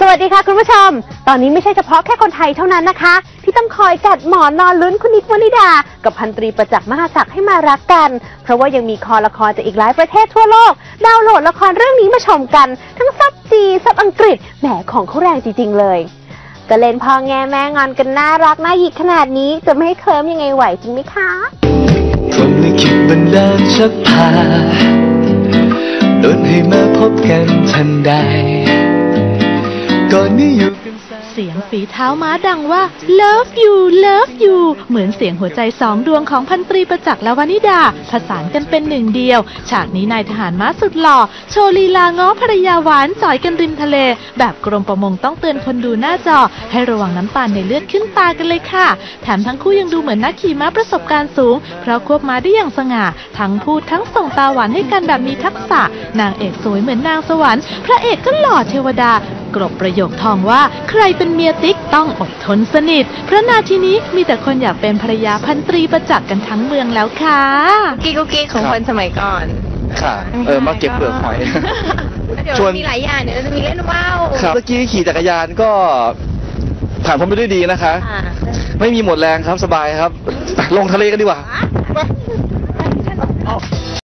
สวัสดีค่ะคุณผู้ชม ตอนนี้ไม่ใช่เฉพาะแค่คนไทยเท่านั้นนะคะ ที่ต้องคอยกัดหมอนนอนลุ้นคุณนิกวนิดา กับพันตรีประจักษ์มหาศักดิ์ให้มารักกัน เพราะว่ายังมีคอละครจากอีกหลายประเทศทั่วโลก ดาวน์โหลดละครเรื่องนี้มาชมกัน ทั้งซับจีซับอังกฤษแหมของเขาแรงจริงๆเลยก็เล่นพ่อแง่แม่งอนกันน่ารักน่าหยิกขนาดนี้จะไม่ให้เคิร์มยังไงไหวจริงไหมคะผมไม่คิดบันดาลชักพาโดนให้มาพบกันทันใด ก่อนนี้อยู่กันแสนเสียงฝีเท้าม้าดังว่า love you love you เหมือนเสียงหัวใจสองดวงของพันตรีประจักษ์และวานิดา ผสานกันเป็นหนึ่งเดียว ฉากนี้นายทหารม้าสุดหล่อ โชว์ลีลาง้อภรรยาหวานจ่อยกันริมทะเล แบบกรมประมงต้องเตือนคนดูหน้าจอ ให้ระวังน้ำตาลในเลือดขึ้นตากันเลยค่ะ แถมทั้งคู่ยังดูเหมือนนักขี่ม้าประสบการณ์สูง เพราะควบม้าได้อย่างสง่า ทั้งพูดทั้งส่งตาหวานให้กันแบบมีทักษะ นางเอกสวยเหมือนนางสวรรค์ พระเอกก็หล่อเทวดา กรบประโยคทองว่า ใครเป็นเมียติ๊กต้องอดทนสนิท เพราะนาทีนี้มีแต่คนอยากเป็นภรรยาพันตรีประจักษ์กันทั้งเมืองแล้วค่ะกิ๊กกุ๊กกิ๊กของคนสมัยก่อนค่ะ เออมาเก็บเปลือกหอยเดี๋ยวชวนมีหลายอย่างเดี๋ยวจะมีเล่นว่าวครับเมื่อกี้ขี่จักรยานก็ผ่านพ้นไปด้วยดีนะคะอ่าไม่มีหมดแรงครับสบายครับ ลงทะเลกันดีกว่า